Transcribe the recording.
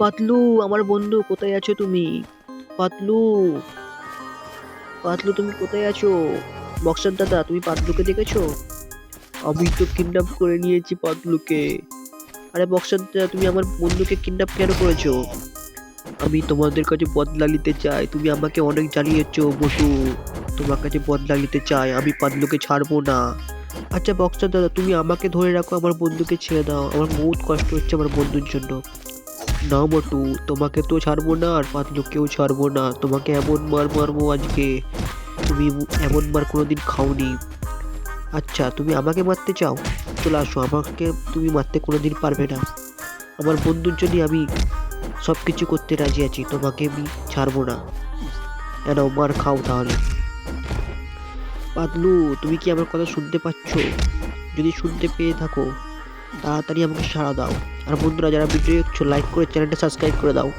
পাতলু, আমার বন্ধু, কোথায় আছো তুমি? পাতলু। পাতলু, তুমি কোথায় আছো? বক্সার দাদা, তুমি পাতলুকে দেখেছ? আমি তো কিডন্যাপ করে নিয়েছি পাতলুকে। আরে বক্সার দাদা, তুমি আমার বন্ধুকে কিডন্যাপ কেন করেছ? আমি তোমাদের কাছে বদলা নিতে চাই। তুমি আমাকে অনেক জ্বালিয়েছো বসু। তোমার কাছে বদলা নিতে চাই। আমি পাতলুকে ছাড়বো না। আচ্ছা বক্সার দাদা, তুমি আমাকে ধরে রাখো, আমার বন্ধুকে ছেড়ে দাও। আমার বহুত কষ্ট হচ্ছে আমার বন্ধুর জন্য। না মোটু, তোমাকে তো ছাড়বো না আর পাতলুকেও ছাড়বো না। তোমাকে এমন মার মারবো আজকে। তুমি এমন মার কোনোদিন খাওনি। আচ্ছা তুমি আমাকে মারতে চাও? চলে আসো, আমাকে তুমি মারতে কোনোদিন পারবে না। আমার বন্ধুর জন্য আমি সব কিছু করতে রাজি আছি, তোমাকে আমি ছাড়বো না। এনাও মার খাও তাহলে। পাতলু, তুমি কি আমার কথা শুনতে পাচ্ছ? যদি শুনতে পেয়ে থাকো। তাড়াতাড়ি আমাকে সাড়া দাও। আর বন্ধুরা, যারা ভিডিও দেখছ লাইক করে চ্যানেলটা সাবস্ক্রাইব করে দাও।